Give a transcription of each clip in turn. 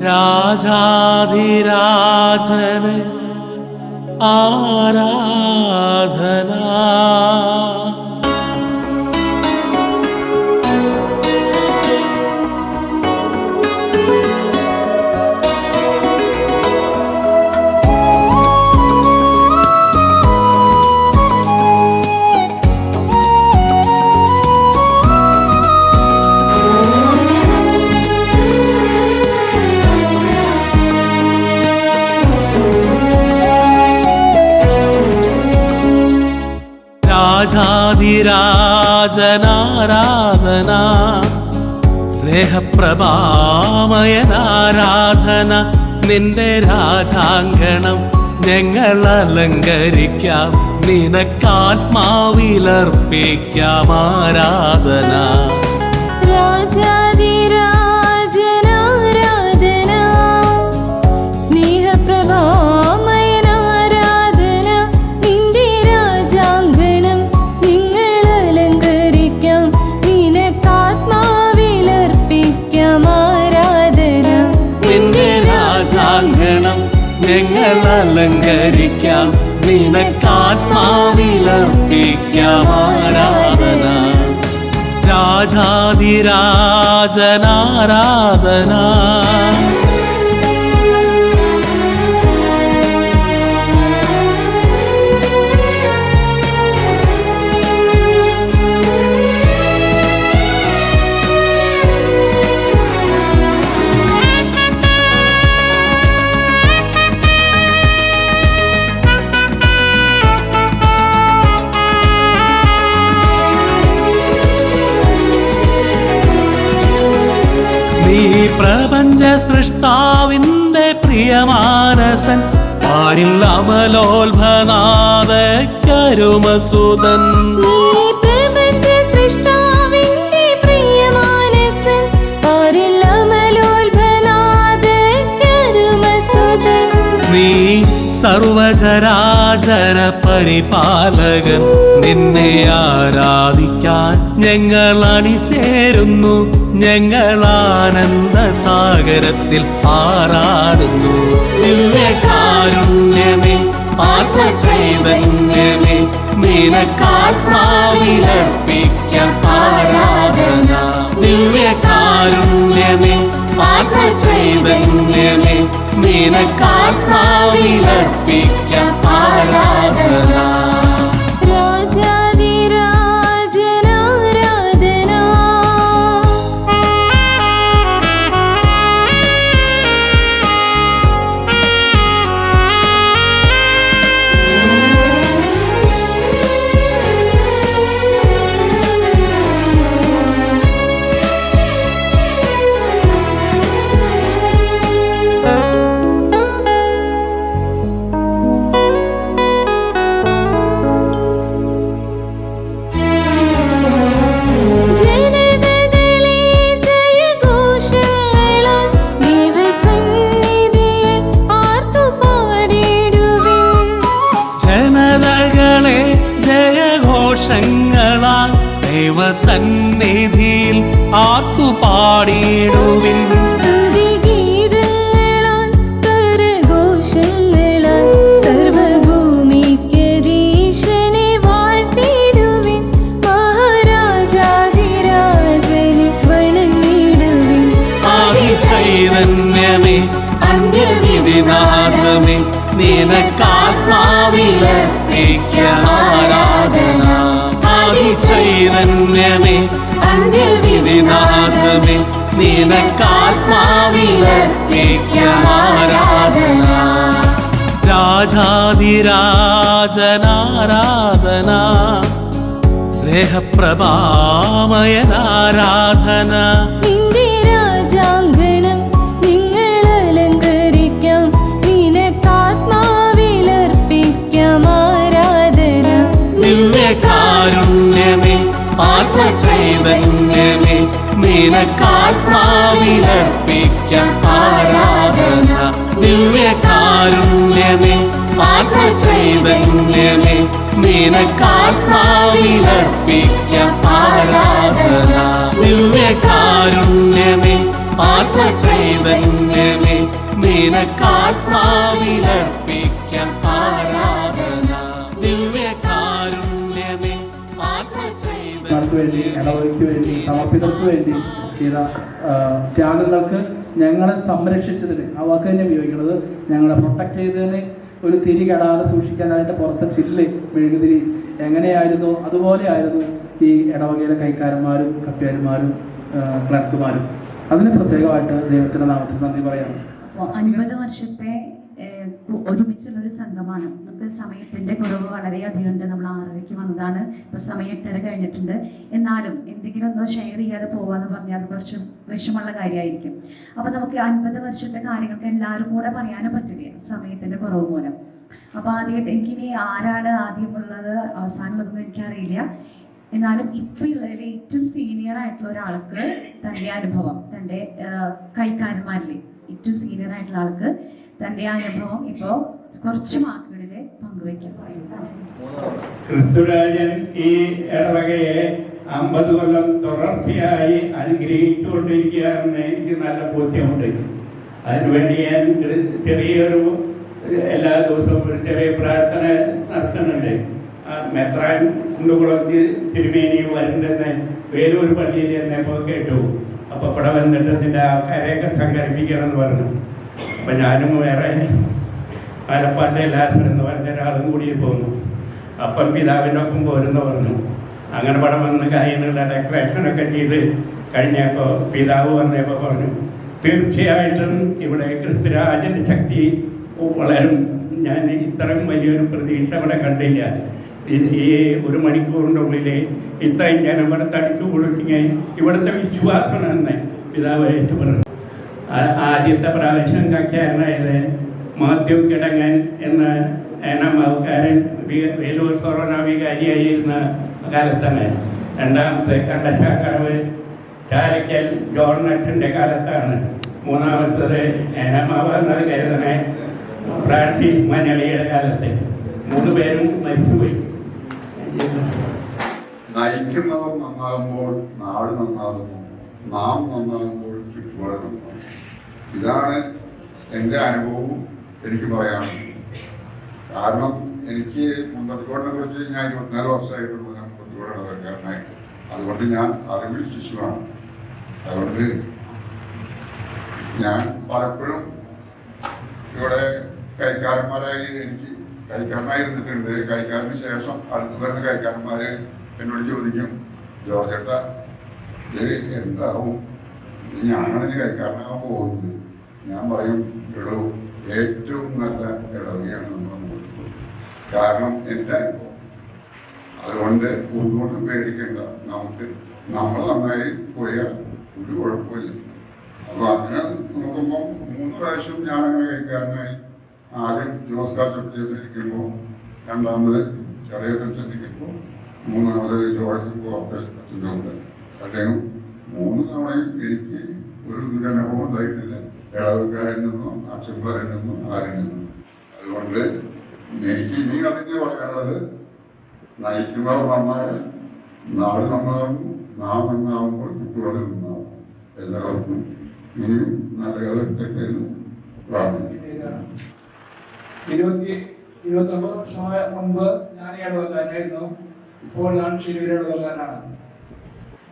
രാജാധിരാജന് ആരാധന രാജാധിരാജനാരാധന സ്നേഹപ്രഭാമയനാരാധന നിന്റെ രാജാങ്കണം ഞങ്ങൾ അലങ്കരിക്കാം നിനക്കാത്മാവിലർപ്പിക്കാം ആരാധന. നിനക്കാത്മാവിലർപ്പിക്കാം ആരാധന രാജാതിരാജനാരാധന. സൃഷ്ടാവിന്റെ പ്രിയമാനസൻ പാരിൽ അമലോത്ഭനാദക്കരുമസുതൻ നീ സർവചരാചര പരിപാലകൻ നിന്നെ ആരാധിക്കാൻ ഞങ്ങൾ അണിചേരുന്നു. ഞങ്ങൾ ആനന്ദ സാഗരത്തിൽ ആറാടുന്നു. ദിവ്യകാരുണ്യമേ ആത്മചൈതന്യമേ നിനക്കാത്മാവിലർപ്പിക്കാം ആരാധന. ദിവ്യകാരുണ്യമേ നിനക്കാത്മാവിലർപ്പിക്കാം ആരാധന. ആരാധന രാജാതിരാജനാരാധന. സ്നേഹപ്രഭാമയനാരാധന. നിന്റെ രാജാങ്കണം നിങ്ങൾ അലങ്കരിക്കാം. നിനക്കാത്മാവിലർപ്പിക്കാം ആരാധന. ആത്മചൈതന്യമേ നിനക്കാത്മാവിലർപ്പിക്കാം ആരാധന. ദിവ്യകാരുണ്യമേ ആത്മചൈതന്യമേ നിനക്കാത്മാവിലർപ്പിക്കാം ആരാധന. ദിവ്യകാരുണ്യമേ ആത്മചൈതന്യമേ നിനക്കാത്മാവിലർപ്പിക്കാം വേണ്ടി ഇടവഴിക്ക് വേണ്ടി സമർപ്പിതർക്ക് വേണ്ടി ചെയ്ത ത്യാഗങ്ങൾക്ക് ഞങ്ങളെ സംരക്ഷിച്ചതിന് ആ വാക്ക് തന്നെ ഉപയോഗിക്കുന്നത്. ഞങ്ങളെ പ്രൊട്ടക്ട് ചെയ്തതിന് ഒരു തിരി കെടാതെ സൂക്ഷിക്കാൻ അതിന്റെ പുറത്തെ ചില്ല് മെഴുകുതിരി എങ്ങനെയായിരുന്നു? അതുപോലെയായിരുന്നു ഈ ഇടവകയിലെ കൈക്കാരന്മാരും കപ്പ്യാരന്മാരും ക്ലർക്കുമാരും അതിന് പ്രത്യേകമായിട്ട് ദൈവത്തിന്റെ നാമത്തിൽ നന്ദി പറയാം. അൻപത് വർഷത്തെ ഏഹ്, കു- ഒരുമിച്ചുള്ള ഒരു സംഘമാണ്. നമുക്ക് സമയത്തിന്റെ കുറവ് വളരെയധികം ഉണ്ട്. നമ്മൾ ആറരയ്ക്ക് വന്നതാണ്. ഇപ്പൊ സമയം എട്ടര കഴിഞ്ഞിട്ടുണ്ട്. എന്നാലും എന്തെങ്കിലും ഒന്നോ ഷെയർ ചെയ്യാതെ പോവാന്ന് പറഞ്ഞാൽ അത് കുറച്ച് വിഷമമുള്ള കാര്യമായിരിക്കും. അപ്പൊ നമുക്ക് അൻപത് വർഷത്തെ കാര്യങ്ങൾക്ക് എല്ലാവരും കൂടെ പറയാനും പറ്റില്ല? സമയത്തിന്റെ കുറവ് മൂലം. അപ്പൊ ആദ്യമായിട്ട് എനിക്കിനി ആരാണ് ആദ്യമുള്ളത്? അവസാനമുള്ളതെന്ന് എനിക്കറിയില്ല. എന്നാലും ഇപ്പോഴുള്ളതിൽ ഏറ്റവും സീനിയർ ആയിട്ടുള്ള ഒരാൾക്ക് തന്റെ അനുഭവം തന്റെ കൈക്കാരന്മാരിലെ ഏറ്റവും സീനിയർ ആയിട്ടുള്ള ആൾക്ക് തന്റെ അനുഭവം ഇപ്പോ കുറച്ച് വാക്കുകളിൽ പങ്കുവയ്ക്കാം. ക്രിസ്തുരാജൻ ഈ ഇടവകയെ അമ്പത് കൊല്ലം തുടർച്ചയായി അനുഗ്രഹിച്ചുകൊണ്ടിരിക്കുകയാണെന്ന് എനിക്ക് നല്ല ബോധ്യമുണ്ട്. അതിനുവേണ്ടി ഞാൻ ചെറിയൊരു എല്ലാ ദിവസവും ഒരു ചെറിയ പ്രാർത്ഥന നടത്തുന്നുണ്ട്. മെത്രാൻ കുണ്ടുകുളം തി- തിരുമേനി വരുന്നുണ്ടെന്ന് വേലൂർ പള്ളിയിൽ എന്നപ്പോൾ കേട്ടു. അപ്പോൾ ഇവിടെ വന്നിട്ട് ഇതിന്റെ ആൾക്കാരെയൊക്കെ സംഘടിപ്പിക്കണം എന്ന് പറഞ്ഞു. അപ്പൊ ഞാനും വേറെ ആലപ്പാട്ടെ ലാസർ എന്ന് പറഞ്ഞ ഒരാളും കൂടി പോന്നു. അപ്പം പിതാവിന്റെ ഒപ്പം പോരുന്നു പറഞ്ഞു. അങ്ങനെ പടം വന്ന് കാര്യങ്ങളുടെ ഡെക്കറേഷനൊക്കെ ചെയ്ത് കഴിഞ്ഞപ്പോൾ പിതാവ് വന്നപ്പോൾ പറഞ്ഞു തീർച്ചയായിട്ടും ഇവിടെ ക്രിസ്തുരാജന്റെ ശക്തി വളരും. ഞാൻ ഇത്രയും വലിയൊരു പ്രതീക്ഷ ഇവിടെ കണ്ടില്ല. ഈ- ഒരു മണിക്കൂറിന്റെ ഉള്ളിൽ ഇത്രയും ജനം ഇവിടെ തടിച്ചു കൊടുക്കുകയും ഇവിടുത്തെ വിശ്വാസമാണെന്ന് പിതാവ് ഏറ്റു പറഞ്ഞു. ആദ്യത്തെ പ്രാവശ്യം കക്കാരനായത് മാത്യു കിടങ്ങൻ എന്ന ഏനാമാവുകാരൻ വേലൂർ കൊറോണ വികാരിയായിരുന്ന കാലത്താണ്. രണ്ടാമത്തെ കണ്ടശാക്കടവ് ചാരക്കൽ ജോൺ അച്ഛന്റെ കാലത്താണ്. മൂന്നാമത്തത് ഏനാമാവ് എന്നത് കരുതണേ. പ്രാർത്ഥി മഞ്ഞളിയുടെ കാലത്ത്. മൂന്ന് പേരും മരിച്ചുപോയി. നയിക്കുന്നവർ നന്നാകുമ്പോൾ നാട് നന്നാകുന്നു. നാം നന്നാകുമ്പോൾ ചുറ്റുപാട് നന്നാകും ഇതാണ് എന്റെ അനുഭവവും എനിക്ക് പറയാനുള്ളത്. കാരണം എനിക്ക് മുണ്ടത്തിക്കോടിനെ കുറിച്ച് ഞാൻ ഇരുപത്തിനാല് വർഷമായിട്ടുള്ളൂ ഞാൻ മുണ്ടത്തിക്കോട് ഇടവക്കാരനായിട്ട് അതുകൊണ്ട് ഞാൻ അറിവിൽ ശിശുവാണ്. അതുകൊണ്ട് ഞാൻ പലപ്പോഴും ഇവിടെ കൈക്കാരന്മാരായി എനിക്ക് കൈക്കാരനായിരുന്നിട്ടുണ്ട്. കൈക്കാരന് ശേഷം അടുത്ത് വരുന്ന കൈക്കാരന്മാര് എന്നോട് ചോദിക്കും ജോർജേട്ട ഇത് എന്താവും? ഞാനാണ് കൈക്കാരനാകാൻ പോകുന്നത്. ഞാൻ പറയും ഇളവ് ഏറ്റവും നല്ല ഇളവിയാണ് നമ്മുടെ മുകളിൽ കാരണം എന്റെ അനുഭവം അതുകൊണ്ട് ഒന്നുകൊണ്ടും പേടിക്കേണ്ട. നമുക്ക് നമ്മൾ നന്നായി പോയാൽ ഒരു കുഴപ്പമില്ല. അപ്പൊ അങ്ങനെ നോക്കുമ്പോൾ മൂന്ന് പ്രാവശ്യം ഞാൻ അങ്ങനെ കൈക്കാരനായി ആദ്യം ജോസ് കാച്ചപ്പിടിച്ചിരിക്കുമ്പോൾ രണ്ടാമത് ചെറിയ തെറ്റിരിക്കുമ്പോൾ മൂന്നാമത് ജോയ്സ് കോർത്തൽ ഉണ്ട് അദ്ദേഹം മൂന്ന് തവണയും എനിക്ക് ഒരു ദുരനുഭവം ഉണ്ടായിട്ടില്ല. ഇടവക്കാരിൽ നിന്നോ അച്ഛന്മാരിൽ നിന്നോ ആരിൽ നിന്നോ. അതുകൊണ്ട് എനിക്ക് ഇനി അതിന് പറയാനുള്ളത് നയിക്കുന്നവർ നന്നായാൽ നാട് നന്നാകുന്നു നാം നന്നാകുമ്പോൾ ചുറ്റുപാട് നന്നാവും എല്ലാവർക്കും ഇനിയും നല്ല കഥ കിട്ടട്ടെ എന്ന് പ്രാർത്ഥിക്കുന്നു. ഇരുപത്തി ഇരുപത്തൊമ്പത് വർഷമായ മുമ്പ് ഞാൻ ഇടവക്കാരനായിരുന്നു. ഇപ്പോൾ ഞാൻ തിരുവല്ല ഇടവക്കാരനാണ്.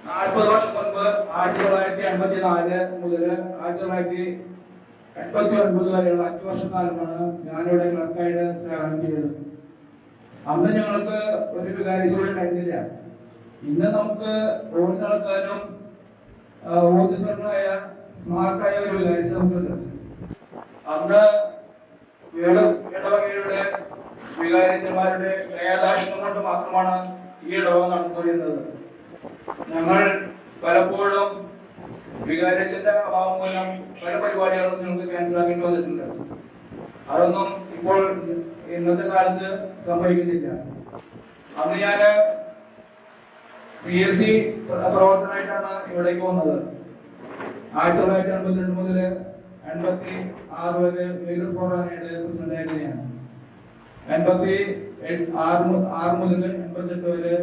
നാൽപ്പത് വർഷം മുൻപ് ആയിരത്തി തൊള്ളായിരത്തി എൺപത്തി നാല് മുതൽ ആയിരത്തി തൊള്ളായിരത്തി എൺപത്തി ഒൻപത് വരെയുള്ള അഞ്ച് വർഷക്കാലമാണ് ഞാനിവിടെ ക്ലർക്കായിട്ട് സേവനം ചെയ്തത് അന്ന് ഞങ്ങൾക്ക് ഒരു വികാരിച്ചോട് ഉണ്ടായിരുന്നില്ല. ഇന്ന് നമുക്ക് ഓടി നടക്കാനും ഊർജസ്വരനായ സ്മാർട്ടായ ഒരു വികാരിച്ച നമുക്കുണ്ട്. അന്ന് വേറെ ഇടവകയുടെ വികാരിച്ചന്മാരുടെ ദയാദാക്ഷിണ്യം കൊണ്ട് മാത്രമാണ് ഈ ഇടവക നടന്നുപോയിരുന്നത്. ഞങ്ങൾ പലപ്പോഴും വികാരച്ചന്റെ അഭാവം മൂലം പല പരിപാടികളും ഞങ്ങൾക്ക് ക്യാൻസൽ ആക്കേണ്ടി വന്നിട്ടുണ്ട്. അതൊന്നും ഇപ്പോൾ ഇന്നത്തെ കാലത്ത് സംഭവിക്കുന്നില്ല. അന്ന് ഞാൻ സി എസ് സി പ്രവർത്തനമായിട്ടാണ് ഇവിടേക്ക് വന്നത്. ആയിരത്തി തൊള്ളായിരത്തി എൺപത്തി രണ്ട് മുതൽ എൺപത്തി ആറ് വരെ വേലൂർ ഫോറാനയുടെ പ്രസിഡന്റ് ആയിരുന്നു ഞാൻ. എൺപത്തി ആറ് ആറ് മുതൽ എൺപത്തെട്ട് വരെ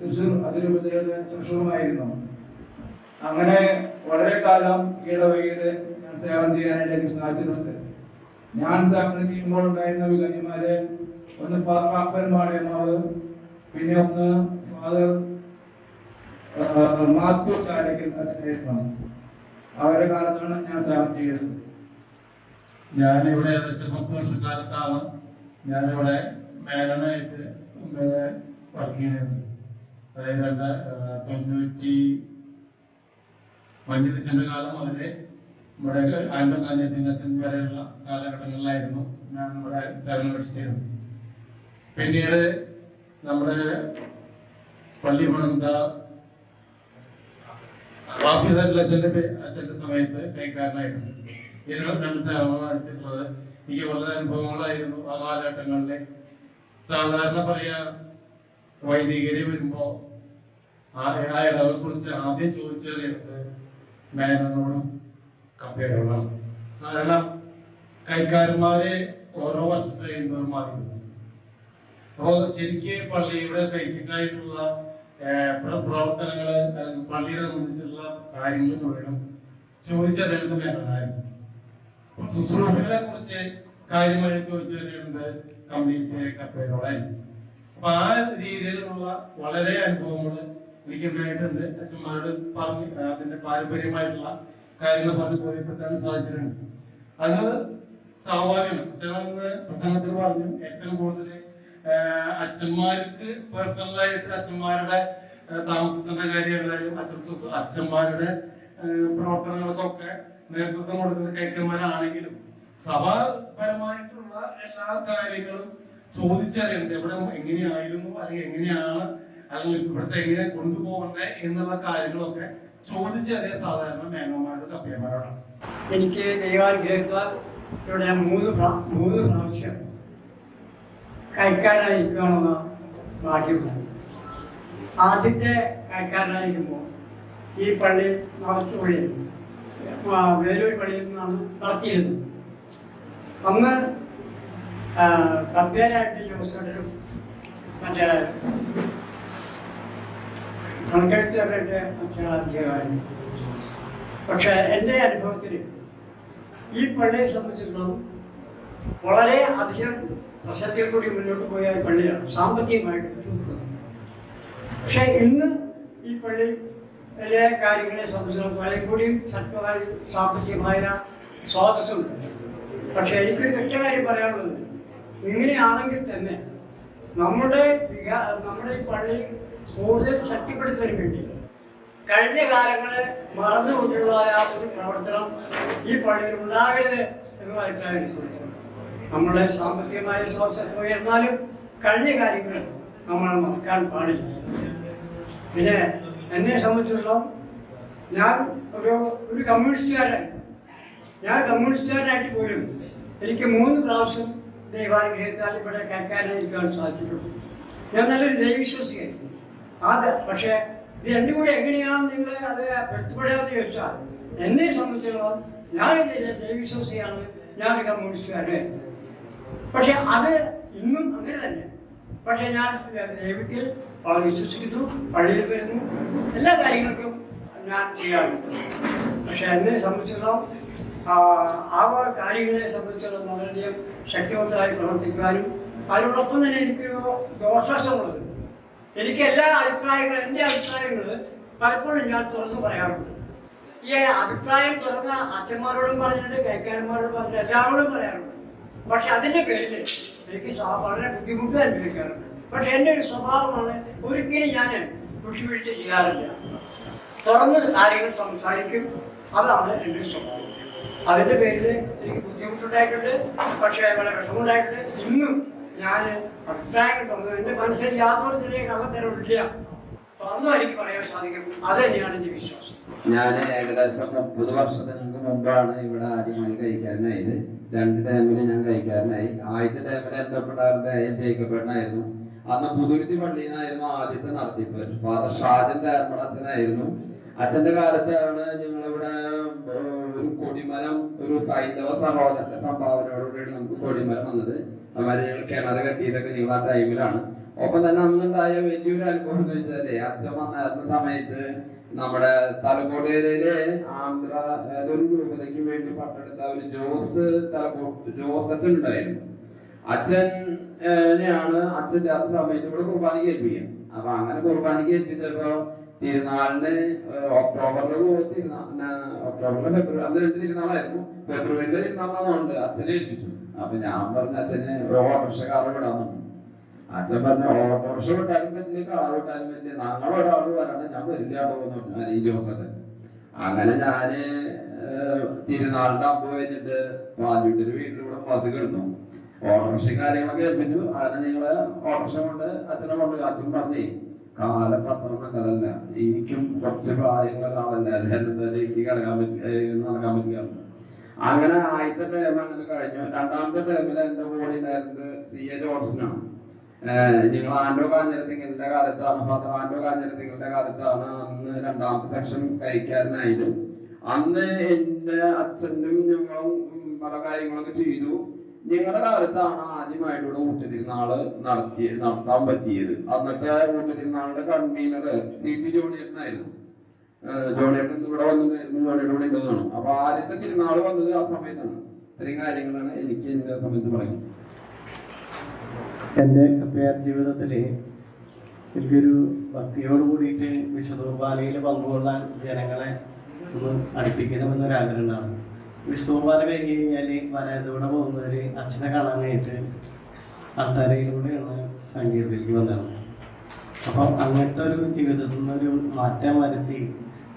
തൃശ്ശൂർ അതിരൂപതയുടെ അങ്ങനെ വളരെ കാലം ഇടവകയിൽ ഞാൻ സേവനം ചെയ്യാനായിട്ട് എനിക്ക് സാധിച്ചിട്ടുണ്ട്. ഞാൻ സേവനം ചെയ്യുമ്പോൾ ഉണ്ടായിരുന്ന വികന്യമാര് ഒന്ന് ഫാദർ ആഫൻ മാളിയമാവ് പിന്നെ ഒന്ന് ഫാദർ മാത്യു ചാലക്കൽ അച്ഛനായിരുന്നു. അവരുടെ കാലത്താണ് ഞാൻ സേവനം ചെയ്തത്. ഞാനിവിടെ ഏകദേശം പത്ത് വർഷക്കാലത്താണ് ഞാനിവിടെ മേനനായിട്ട് വർക്ക് ചെയ്യുന്നത്. അതായത് രണ്ട് തൊണ്ണൂറ്റി മഞ്ഞളിച്ചന്റെ കാലം മുതലേ നമ്മുടെ ആൻഡോ കാഞ്ഞത്തിന്റെ അച്ഛൻ വരെയുള്ള കാലഘട്ടങ്ങളിലായിരുന്നു ഞാൻ ഇവിടെ ചരണം അനുഷ്ഠിച്ചിരുന്നത് പിന്നീട് നമ്മുടെ പള്ളി പണിത അച്ഛന്റെ അച്ഛന്റെ സമയത്ത് കൈക്കാരനായിരുന്നു ഇരുപത്തിരണ്ട് സേവനങ്ങൾ അടിച്ചിട്ടുള്ളത് എനിക്ക് വളരെ അനുഭവങ്ങളായിരുന്നു ആ കാലഘട്ടങ്ങളിലെ. സാധാരണ പറയാ വൈദികര് വരുമ്പോ ആ ഇടവെ കുറിച്ച് ആദ്യം ചോദിച്ചറിയുന്നത് മേനോടും കമ്പയറുകളാണ് കാരണം കൈക്കാരന്മാരെ ഓരോ വർഷത്തെ കഴിയുന്നവർ മാറി. അപ്പോ ശരിക്ക് പള്ളിയുടെ ബേസിക് പ്രവർത്തനങ്ങൾ അല്ലെങ്കിൽ പള്ളിയെ സംബന്ധിച്ചുള്ള കാര്യങ്ങൾ മുഴുവനും ചോദിച്ചറിയുന്നത് മേനോടായിരുന്നു ശുശ്രൂഷകളെ കുറിച്ച് കാര്യമായി ചോദിച്ചറിയുന്നത് കമ്പനി കപ്പേരോടായിരുന്നു അപ്പൊ ആ രീതിയിലുള്ള വളരെ അനുഭവങ്ങൾ എനിക്ക് ഉണ്ടായിട്ടുണ്ട് അച്ഛന്മാരോട് പറഞ്ഞ് അതിന്റെ പാരമ്പര്യമായിട്ടുള്ള കാര്യങ്ങൾ പറഞ്ഞ് ബോധ്യപ്പെടുത്താൻ സാധിച്ചിട്ടുണ്ട്. അത് സ്വാഭാവികമാണ് അച്ഛനെന്ന് പ്രസംഗത്തിൽ പറഞ്ഞു ഏറ്റവും കൂടുതൽ അച്ഛന്മാർക്ക് പേഴ്സണലായിട്ട് അച്ഛന്മാരുടെ താമസത്തിന്റെ കാര്യങ്ങളായാലും അച്ഛൻ അച്ഛന്മാരുടെ പ്രവർത്തനങ്ങൾക്കൊക്കെ നേതൃത്വം കൊടുക്കുന്ന കൈക്കന്മാരാണെങ്കിലും സഭാപരമായിട്ടുള്ള എല്ലാ കാര്യങ്ങളും ചോദിച്ചറിയണത് എവിടെ എങ്ങനെയായിരുന്നു? അല്ലെങ്കിൽ എങ്ങനെയാണ്? അല്ലെങ്കിൽ ഇവിടുത്തെ എങ്ങനെ കൊണ്ടുപോകണ്ടേ? എന്നുള്ള കാര്യങ്ങളൊക്കെ ചോദിച്ചറിയ സാധാരണ മേനോമാരുടെ കപ്പിയന്മാരോടാണ് എനിക്ക് ദൈവാനുഗ്രഹത്താൽ ഇവിടെ ഞാൻ മൂന്ന് മൂന്ന് പ്രാവശ്യം കൈക്കാരനായിരിക്കാനുള്ള ഭാഗ്യമുണ്ടായി. ആദ്യത്തെ കൈക്കാരനായിരിക്കുമ്പോൾ ഈ പള്ളി നടത്തുപള്ളി വേലൂർ പള്ളിയിൽ നിന്നാണ് നടത്തിയിരുന്നത് അന്ന് കമ്പേരായിട്ട് ജോസഫിനും മറ്റേ മറ്റേ അധ്യയകാരൻ പക്ഷെ എന്റെ അനുഭവത്തിൽ ഈ പള്ളിയെ സംബന്ധിച്ചിടത്തോളം വളരെ അധികം പ്രശ്നത്തിൽ കൂടി മുന്നോട്ട് പോയ പള്ളിയാണ്. സാമ്പത്തികമായിട്ട് ബുദ്ധിമുട്ടുള്ളത്. പക്ഷെ ഇന്ന് ഈ പള്ളി വലിയ കാര്യങ്ങളെ സംബന്ധിച്ചിടത്തോളം പലരും ശക്തമായ സാമ്പത്തികമായ സ്രോതസ്സുണ്ട്. പക്ഷെ എനിക്കൊരു കെട്ട കാര്യം പറയാനുള്ളത് ഇങ്ങനെയാണെങ്കിൽ തന്നെ നമ്മുടെ നമ്മുടെ ഈ പള്ളി കൂടുതൽ ശക്തിപ്പെടുത്തുന്നതിന് വേണ്ടി കഴിഞ്ഞ കാലങ്ങളെ മറന്നുകൊണ്ടുള്ളതായ ഒരു പ്രവർത്തനം ഈ പള്ളിയിൽ ഉണ്ടാകരുത് എന്ന് അഭിപ്രായം. നമ്മുടെ സാമ്പത്തികമായ സ്വാസ്ഥ്യത ഉയർന്നാലും കഴിഞ്ഞ കാര്യങ്ങൾ നമ്മൾ മറക്കാൻ പാടില്ല പിന്നെ എന്നെ സംബന്ധിച്ചിടത്തോളം ഞാൻ ഒരു ഒരു കമ്മ്യൂണിസ്റ്റുകാരൻ ഞാൻ കമ്മ്യൂണിസ്റ്റുകാരനായിട്ട് പോലും എനിക്ക് മൂന്ന് പ്രാവശ്യം ദൈവാനുഗ്രഹത്താൽ ഇവിടെ കേൾക്കാനായിരിക്കാൻ സാധിച്ചിട്ടുണ്ട്. ഞാൻ നല്ലൊരു ദൈവവിശ്വാസിയായിരുന്നു. അത് പക്ഷേ ഇത് രണ്ടും കൂടെ എങ്ങനെയാണ് നിങ്ങൾ അത് പെടുത്തപ്പെടാതെ ചോദിച്ചാൽ എന്നെ സംബന്ധിച്ചിടത്തോളം ഞാൻ ദൈവവിശ്വാസിയാണ് ഞാൻ ഒരു കമ്മ്യൂണിസ്റ്റുകാരൻ പക്ഷെ അത് ഇന്നും അങ്ങനെ തന്നെ. പക്ഷെ ഞാൻ ദൈവത്തിൽ വളരെ വിശ്വസിക്കുന്നു പള്ളിയിൽ വരുന്നു എല്ലാ കാര്യങ്ങൾക്കും ഞാൻ ചെയ്യാറുണ്ട്. പക്ഷെ എന്നെ സംബന്ധിച്ചിടത്തോളം ആ, കാര്യങ്ങളെ സംബന്ധിച്ചിടത്തോളം വളരെയധികം ശക്തിവന്തമായി പ്രവർത്തിക്കുവാനും അതിനോടൊപ്പം തന്നെ എനിക്ക് ദോഷവശമുള്ളത് എനിക്ക് എല്ലാ അഭിപ്രായങ്ങളും എന്റെ അഭിപ്രായങ്ങൾ പലപ്പോഴും ഞാൻ തുറന്നു പറയാറുണ്ട്. ഈ അഭിപ്രായം തുറന്ന അച്ഛന്മാരോടും പറഞ്ഞിട്ടുണ്ട് കൈക്കാരന്മാരോടും പറഞ്ഞിട്ട് എല്ലാവരോടും പറയാറുണ്ട്. പക്ഷെ അതിന്റെ പേരിൽ എനിക്ക് വളരെ ബുദ്ധിമുട്ട് അനുഭവിക്കാറുണ്ട്. പക്ഷെ എന്റെ ഒരു സ്വഭാവമാണ് ഒരിക്കലും ഞാൻ വിട്ടുവീഴ്ച ചെയ്യാറില്ല. തുറന്ന് കാര്യങ്ങൾ സംസാരിക്കും. അതാണ് എന്റെ സ്വഭാവം. അതിന്റെ പേരിൽ എനിക്ക് ബുദ്ധിമുട്ടുണ്ടായിട്ടുണ്ട് പക്ഷേ വളരെ വിഷമമുണ്ടായിട്ടുണ്ട്. ഇന്നും ഞാൻ അഭിപ്രായങ്ങൾ തുറന്നു എന്റെ മനസ്സിൽ യാതൊരു നിലയും കള്ളത്തരമില്ല ഇല്ല എനിക്ക് ഞാൻ ഏകദേശം മുപ്പത് വർഷത്തിന് മുമ്പാണ് ഇവിടെ ആദ്യമായി കഴിക്കാനായത്. രണ്ട് ടൈമിൽ ഞാൻ കഴിക്കാനായി ആദ്യത്തെ ടൈമിൽ എന്റെ പിള്ളേരുടെ ജയിക്കപ്പെടായിരുന്നു അന്ന് പുതുരുത്തി പള്ളിയിൽ ആദ്യത്തെ നടത്തിപ്പ്. ഫാദർ ഷാജൻ അർപ്പണത്തിനായിരുന്നു അച്ഛന്റെ കാലത്താണ് ഞങ്ങളിവിടെ കൊടിമരം ഒരു ഹൈന്ദവ സഹോദരന്റെ സംഭാവനയോടുകൂടിയാണ് നമുക്ക് കൊടിമരം വന്നത്. അതുപോലെ ഞങ്ങൾ കിണർ കെട്ടിയതൊക്കെ നിങ്ങൾ ആ ടൈമിലാണ്. ഒപ്പം തന്നെ അന്നുണ്ടായ വലിയൊരു അനുഭവം എന്ന് വെച്ചാൽ അച്ഛൻ വന്നായിരുന്ന സമയത്ത് നമ്മുടെ തലക്കോട്ടയിലെ ആന്ധ്ര ഏതൊരു രൂപതയ്ക്ക് വേണ്ടി പട്ടെടുത്ത ഒരു ജോസ് തലക്കോ ജോസ് അച്ഛൻ ഉണ്ടായിരുന്നു. അച്ഛനെയാണ് അച്ഛൻ രാത്രി സമയത്ത് ഇവിടെ കുർബാനയ്ക്ക് ഏൽപ്പിക്കുക. അപ്പൊ അങ്ങനെ കുർബാനയ്ക്ക് ഏൽപ്പിച്ചപ്പോ തിരുനാളിന് ഒക്ടോബറിൽ ഒക്ടോബറിലെ ഫെബ്രുവരി അന്ന് രണ്ട് തിരുനാളായിരുന്നു ഫെബ്രുവരിയിലെ തിരുനാളാണെന്നുണ്ട് അച്ഛനെ ഏൽപ്പിച്ചു. അപ്പൊ ഞാൻ പറഞ്ഞ അച്ഛന് ഓട്ടോറിക്ഷ കാർ വിടാന്നുണ്ട് അച്ഛൻ പറഞ്ഞ ഓട്ടോറിക്ഷ വിട്ടാലും പറ്റില്ല കാർ വിട്ടാലും പറ്റില്ല. ഞങ്ങൾ ഒരാൾ വരണം ഞാൻ വരില്ല പോകുന്നു ഞാൻ ഈ ദിവസത്തെ അങ്ങനെ ഞാൻ തിരുനാളിന്റെ അമ്പ് കഴിഞ്ഞിട്ട് പാഞ്ഞുട്ടിന്റെ വീട്ടിലൂടെ പതുക്കെ കിടന്നു. ഓട്ടോറിക്ഷ കാര്യങ്ങളൊക്കെ ഏൽപ്പിച്ചു. അങ്ങനെ ഞങ്ങൾ ഓട്ടോറിക്ഷ കൊണ്ട് അച്ഛനെ കൊണ്ട് അച്ഛൻ പറഞ്ഞേ കാലം പത്രം എനിക്കും കുറച്ച് പ്രായമുള്ള ഒരാളല്ല എനിക്ക് കിടക്കാൻ നടക്കാൻ പറ്റില്ല അങ്ങനെ ആദ്യത്തെ ടേം അങ്ങനെ കഴിഞ്ഞു. രണ്ടാമത്തെ ടേമിൽ എന്റെ കൂടെ ഉണ്ടായിരുന്നത് സി എ ജോൺസനാണ് നിങ്ങൾ ആൻഡോ കാഞ്ഞിരത്തിങ്ങളുടെ കാലത്താണ് ഫാദർ ആൻഡോ കാഞ്ഞിരത്തിങ്ങളുടെ കാലത്താണ് അന്ന് രണ്ടാമത്തെ സെക്ഷൻ കഴിക്കാരനായത്. അന്ന് എന്റെ അച്ഛനും ഞങ്ങളും പല കാര്യങ്ങളൊക്കെ ചെയ്തു. ഞങ്ങളുടെ കാലത്താണ് ആദ്യമായിട്ട് ഇവിടെ ഊട്ടുതിരുന്നാൾ നടത്തിയ നടത്താൻ പറ്റിയത്. അന്നത്തെ ഊട്ടുതിരുന്നാളിന്റെ കൺവീനർ സി പി ജോണിയേട്ടനായിരുന്നു. ജോണിയേട്ടൻ ഇവിടെ വന്നിട്ടായിരുന്നു ജോണിയുടെ കൂടെ ഉണ്ടെന്നാണ് അപ്പൊ ആദ്യത്തെ തിരുനാൾ വന്നത് ആ സമയത്താണ്. ഇത്രയും കാര്യങ്ങളാണ് എനിക്ക് എന്റെ സമയത്ത് പറയുന്നത്. എന്റെ കപ്പയാർ ജീവിതത്തിൽ എനിക്കൊരു ഭക്തിയോട് കൂടിയിട്ട് വിശുദ്ധ കുർബാനയിൽ പങ്കുകൊള്ളാൻ ജനങ്ങളെ ഒന്ന് അടുപ്പിക്കണമെന്നൊരു ആഗ്രഹം കുർബാന കഴിഞ്ഞ് കഴിഞ്ഞാൽ വരാതൂടെ പോകുന്നവർ അച്ഛനെ കാണാനായിട്ട് അത്താരയിലൂടെയാണ് സംഗീതത്തിലേക്ക് വന്നത്. അപ്പോൾ അങ്ങനത്തെ ഒരു ജീവിതത്തിൽ നിന്നൊരു മാറ്റം വരുത്തി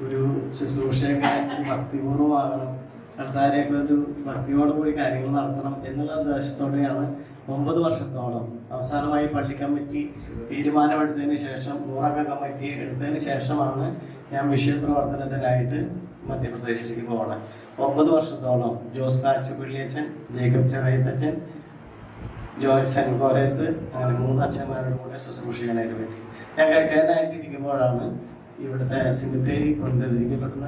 ഒരു ശുശ്രൂഷയൊക്കെ ഭക്തിപൂർവമാകണം അത്താരയൊക്കെ ഒരു ഭക്തിയോടുകൂടി കാര്യങ്ങൾ നടത്തണം എന്നുള്ള ഉദ്ദേശത്തോടെയാണ് ഒമ്പത് വർഷത്തോളം അവസാനമായി പള്ളി കമ്മിറ്റി തീരുമാനമെടുത്തതിന് ശേഷം നൂറംഗ കമ്മിറ്റി എടുത്തതിന് ശേഷമാണ് ഞാൻ മിഷൻ പ്രവർത്തനത്തിനായിട്ട് മധ്യപ്രദേശിലേക്ക് പോകണം ഒമ്പത് വർഷത്തോളം ജോസ് കാച്ചുപിള്ളിയച്ചൻ ജേക്കബ് ചെറയത്തച്ഛൻ ജോയ്സ് സെൻകോരത്ത് അങ്ങനെ മൂന്ന് അച്ഛന്മാരുടെ കൂടെ ശുശ്രൂഷ ചെയ്യാനായിട്ട് പറ്റി. ഞാൻ കഴിക്കാനായിട്ട് ഇരിക്കുമ്പോഴാണ് ഇവിടുത്തെ സിമിത്തേരി കൊണ്ടുവന്നിരിക്കപ്പെടുന്ന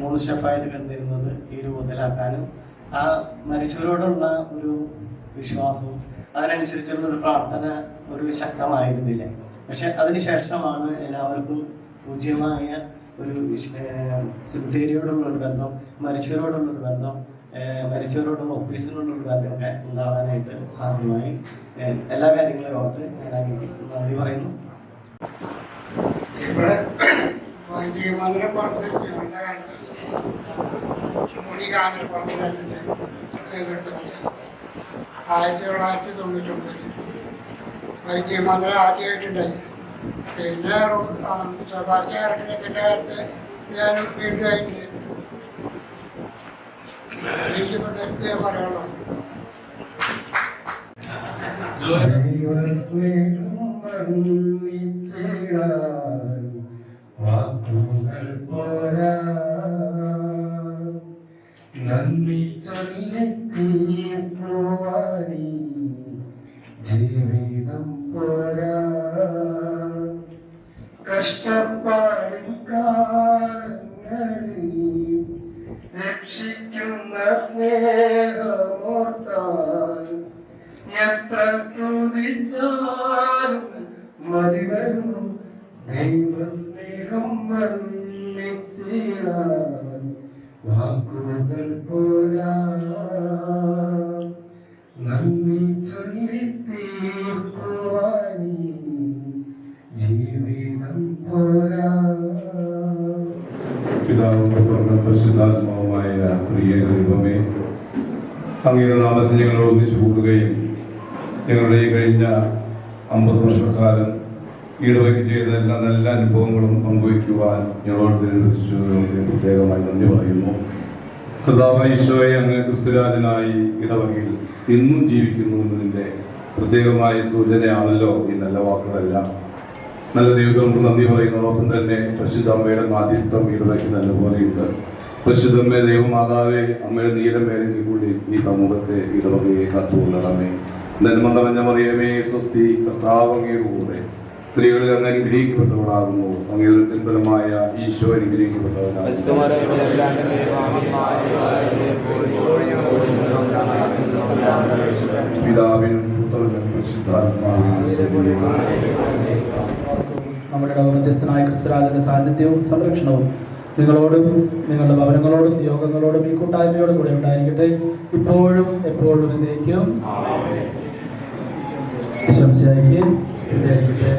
മൂന്ന് ഷെഫായിട്ട് കണ്ടിരുന്നത് ഈ രൂപത്തിലാക്കാനും ആ മരിച്ചവരോടുള്ള ഒരു വിശ്വാസവും അതിനനുസരിച്ചുള്ള ഒരു പ്രാർത്ഥന ഒരു ശക്തമായിരുന്നില്ല. പക്ഷെ അതിനുശേഷമാണ് എല്ലാവർക്കും പൂജ്യമായ ഒരു സിമിത്തേരിയോടുള്ള ബന്ധം മരിച്ചവരോടുള്ള ബന്ധം മരിച്ചവരോടുള്ള ഒഫീസിനോടുള്ള ബന്ധമൊക്കെ ഉണ്ടാവാനായിട്ട് സാധ്യമായി. എല്ലാ കാര്യങ്ങളും ഓർത്ത് ഞാൻ അങ്ങേക്ക് നന്ദി പറയുന്നു. ആയിരത്തി തൊള്ളായിരത്തി തൊണ്ണൂറ്റൊമ്പതിൽ വൈദിക മന്ദിരം ആദ്യമായിട്ടുണ്ടായി. പിന്നെ സെബാസ്റ്റ്യൻ ഇറക്കണത്തിന്റെ കാലത്ത് ഞാൻ വീണ്ടും ആയിട്ടുണ്ട് എനിക്കിപ്പോ നേരത്തെ പറയാനുള്ളൂ വാക്കുകൾ പോരാ നന്ദി ചൊല്ലിത്തീർക്കുവാനി ജീവിതം പോരാ പരിശുദ്ധാത്മാവുമായ പ്രിയ ദൈവമേ അങ്ങയുടെ നാമത്തിൽ ഞങ്ങൾ ഒന്നിച്ചു കൂടുകയും ഞങ്ങളുടെ ഈ കഴിഞ്ഞ അമ്പത് വർഷക്കാലം ഈടുവയ്ക്ക് ചെയ്ത എല്ലാ നല്ല അനുഭവങ്ങളും പങ്കുവയ്ക്കുവാൻ ഞങ്ങളോട് തിരഞ്ഞെടുപ്പിച്ചതിന് പ്രത്യേകമായി നന്ദി പറയുന്നു. ഈശോയെ അങ്ങ് ക്രിസ്തുരാജനായി ഇടവകയിൽ ഇന്നും ജീവിക്കുന്നു എന്നതിന്റെ പ്രത്യേകമായ സൂചനയാണല്ലോ ഈ നല്ല വാക്കുകളെല്ലാം. നല്ല ദൈവത്തോട് നന്ദി പറയുന്നതോടൊപ്പം തന്നെ പ്രസിദ്ധ അമ്മയുടെ മാധ്യസ്ഥം ഇടവയ്ക്ക് നല്ല പോലെയുണ്ട് പരിശുദ്ധമ്മേ ദൈവമാതാവേ അമ്മയുടെ നീലമേലെങ്കിൽ കൂടി ഈ സമൂഹത്തെ ഇടവകയെ കാത്തുകൊള്ളണമേ. നന്മ നിറഞ്ഞ മറിയമേ സ്വസ്തി കർത്താവ് അങ്ങയുടെ കൂടെ സ്ത്രീകളിൽ അങ്ങ് അനുഗ്രഹിക്കപ്പെട്ടവളാകുന്നു. അങ്ങയുടെ തിൻപരമായ ഈശോ അനുഗ്രഹിക്കപ്പെട്ടവനാണ് പുത്രനും പരിശുദ്ധാത്മാവിനും. നമ്മുടെ മധ്യസ്ഥനായ ക്രിസ്തുരാജന്റെ സാന്നിധ്യവും സംരക്ഷണവും നിങ്ങളോടും നിങ്ങളുടെ ഭവനങ്ങളോടും യോഗങ്ങളോടും ഈ കൂട്ടായ്മയോടും കൂടെ ഉണ്ടായിരിക്കട്ടെ. ഇപ്പോഴും എപ്പോഴും എന്നേക്കും. ശംശയ്ക്ക് സ്തുതിയായിരിക്കട്ടെ.